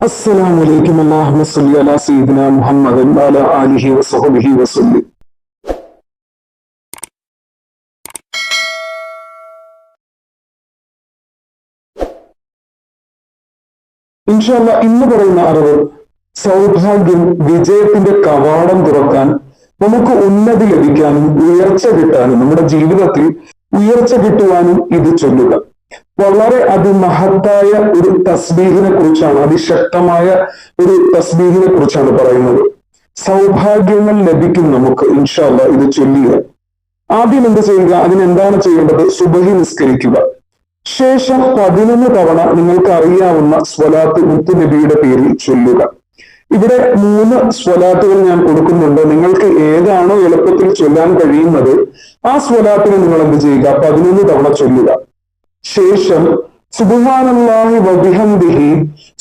السلام عليكم اللهم صل على سيدنا محمد وعلى آله وصحبه وسلم ഇൻഷാല്ല ഇന്ന് പറയുന്ന അറിവ് സൗഭാഗ്യം വിജയത്തിന്റെ കവാടം തുറക്കാൻ നമുക്ക് ഉന്നതി ലഭിക്കാനും ഉയർച്ച കിട്ടാനും നമ്മുടെ ജീവിതത്തിൽ ഉയർച്ച കിട്ടുവാനും ഇത് ചൊല്ലുക വളരെ അതിമഹത്തായ ഒരു തസ്ബീഹിനെ കുറിച്ചാണ് അതിശക്തമായ ഒരു തസ്ബീഹിനെ കുറിച്ചാണ് പറയുന്നത്. സൗഭാഗ്യങ്ങൾ ലഭിക്കും നമുക്ക് ഇൻഷാല്ല ഇത് ചൊല്ലിയ ആദ്യം എന്ത് ചെയ്യുക അതിനെന്താണ് ചെയ്യേണ്ടത്? സുബഹി നിസ്കരിക്കുക. ശേഷം പതിനൊന്ന് തവണ നിങ്ങൾക്ക് അറിയാവുന്ന സ്വലാത്ത് മുത്തുനബിയുടെ പേരിൽ ചൊല്ലുക. ഇവിടെ മൂന്ന് സ്വലാത്തുകൾ ഞാൻ കൊടുക്കുന്നുണ്ട്. നിങ്ങൾക്ക് ഏതാണോ എളുപ്പത്തിൽ ചൊല്ലാൻ കഴിയുന്നത് ആ സ്വലാത്തിനെ നിങ്ങൾ എന്ത് ചെയ്യുക? പതിനൊന്ന് തവണ ചൊല്ലുക. ശേഷം സുബുഹാനല്ലാഹി വബിഹംദിഹി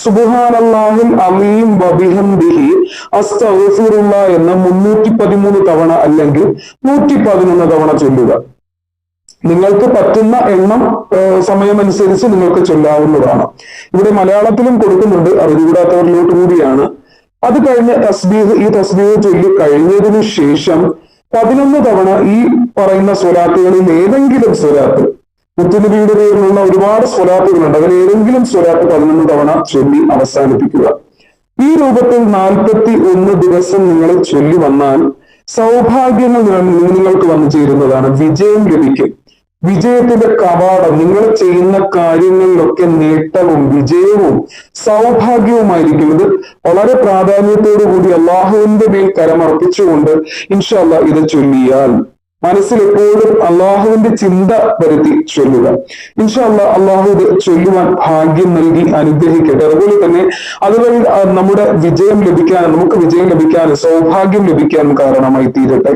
സുബുഹാനല്ലാഹിൽ അമീം വബിഹംദിഹി അസ്തഗ്ഫിറുള്ള എന്ന മുന്നൂറ്റി പതിമൂന്ന് തവണ അല്ലെങ്കിൽ നൂറ്റി പതിനൊന്ന് തവണ ചൊല്ലുക. നിങ്ങൾക്ക് പറ്റുന്ന എണ്ണം സമയമനുസരിച്ച് നിങ്ങൾക്ക് ചൊല്ലാവുന്നതാണ്. ഇവിടെ മലയാളത്തിലും കൊടുക്കുന്നുണ്ട് അറിവുകൂടാത്തവരിലോട്ട് കൂടിയാണ്. അത് കഴിഞ്ഞ തസ്ബീഹ് ഈ തസ്ബീഹ് ചൊല്ലി കഴിഞ്ഞതിന് ശേഷം പതിനൊന്ന് തവണ ഈ പറയുന്ന സ്വലാത്തുകളിൽ ഏതെങ്കിലും സ്വലാത്ത് മുത്തുനബിയുടെ പേരിലുള്ള ഒരുപാട് സ്വലാത്തുകളുണ്ട്. അതിൽ ഏതെങ്കിലും സ്വലാത്ത് പതിനൊന്ന് തവണ ചൊല്ലി അവസാനിപ്പിക്കുക. ഈ രൂപത്തിൽ നാൽപ്പത്തി ഒന്ന് ദിവസം നിങ്ങൾ ചൊല്ലി വന്നാൽ സൗഭാഗ്യങ്ങൾ നിങ്ങൾക്ക് വന്നു ചേരുന്നതാണ് വിജയം ലഭിക്കും. വിജയത്തിന്റെ കവാടം നിങ്ങൾ ചെയ്യുന്ന കാര്യങ്ങളിലൊക്കെ നേട്ടവും വിജയവും സൗഭാഗ്യവുമായിരിക്കും. ഇത് വളരെ പ്രാധാന്യത്തോടു കൂടി അള്ളാഹുവിന്റെ മേൽ കരമർപ്പിച്ചുകൊണ്ട് ഇൻഷല്ല ഇത് ചൊല്ലിയാൽ മനസ്സിൽ എപ്പോഴും അള്ളാഹുവിന്റെ ചിന്ത വരുത്തി ചൊല്ലുക. ഇൻഷല്ല അള്ളാഹു ഇത് ചൊല്ലുവാൻ ഭാഗ്യം നൽകി അനുഗ്രഹിക്കട്ടെ. അതുപോലെ തന്നെ അതുവഴി നമ്മുടെ വിജയം ലഭിക്കാൻ നമുക്ക് വിജയം ലഭിക്കാൻ സൗഭാഗ്യം ലഭിക്കാനും കാരണമായി തീരട്ടെ.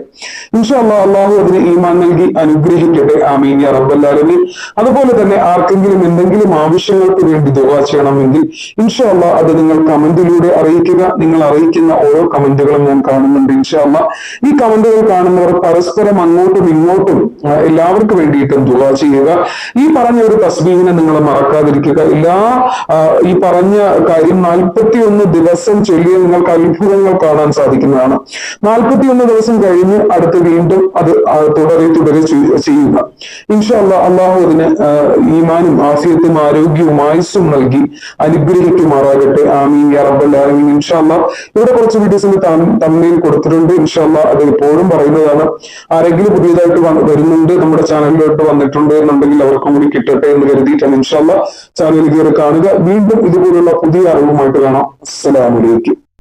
ഇൻഷല്ല അള്ളാഹു അതിന് ഈമാൻ നൽകി അനുഗ്രഹിക്കട്ടെ. ആമീൻ. യാ റബ്ബല്ലാലമീൻ. അതുപോലെ തന്നെ ആർക്കെങ്കിലും എന്തെങ്കിലും ആവശ്യങ്ങൾക്ക് വേണ്ടി ദുവാ ചെയ്യണമെങ്കിൽ ഇൻഷല്ല അത് നിങ്ങൾ കമന്റിലൂടെ അറിയിക്കുക. നിങ്ങൾ അറിയിക്കുന്ന ഓരോ കമന്റുകളും ഞാൻ കാണുന്നുണ്ട് ഇൻഷല്ല ഈ കമന്റുകൾ കാണുന്നവർ പരസ്പരം അങ്ങോട്ടും ഇങ്ങോട്ടും എല്ലാവർക്കും വേണ്ടിയിട്ടും ദുവാ ചെയ്യുക. ഈ പറഞ്ഞ ഒരു തസ്ബീഹിനെ നിങ്ങൾ മറക്കാതിരിക്കുക. എല്ലാ ഈ പറഞ്ഞ കാര്യം നാൽപ്പത്തി ഒന്ന് ദിവസം ചൊല്ലിയ നിങ്ങൾക്ക് അത്ഭുതങ്ങൾ കാണാൻ സാധിക്കുന്നതാണ്. നാൽപ്പത്തി ഒന്ന് ദിവസം കഴിഞ്ഞ് അടുത്ത് വീണ്ടും അത് തുടരെ തുടരെ ചെയ്യുക. ഇൻഷല്ല അള്ളാഹു അതിന് ഈമാനും ആഫിയത്തും ആരോഗ്യവും ആയുസ്സും നൽകി അനുഗ്രഹിക്കുമാറാകട്ടെ. ആമീൻ ഇൻഷാ ഇൻഷല്ല ഇവിടെ കുറച്ച് വീഡിയോസിന് തമ്മിൽ കൊടുത്തിട്ടുണ്ട്. ഇൻഷല്ല അത് എപ്പോഴും പറയുന്നതാണ്. ആരെങ്കിലും പുതിയതായിട്ട് വരുന്നുണ്ട്. നമ്മുടെ ചാനലിലോട്ട് വന്നിട്ടുണ്ട് എന്നുണ്ടെങ്കിൽ അവർക്കും കൂടി കിട്ടട്ടെ എന്ന് കരുതിയിട്ടാണ് ഇൻഷാല്ല ചാനൽ കയറി കാണുക. വീണ്ടും ഇതുപോലുള്ള പുതിയ അറിവുമായിട്ട് കാണാം. അസ്സലാമലൈക്കും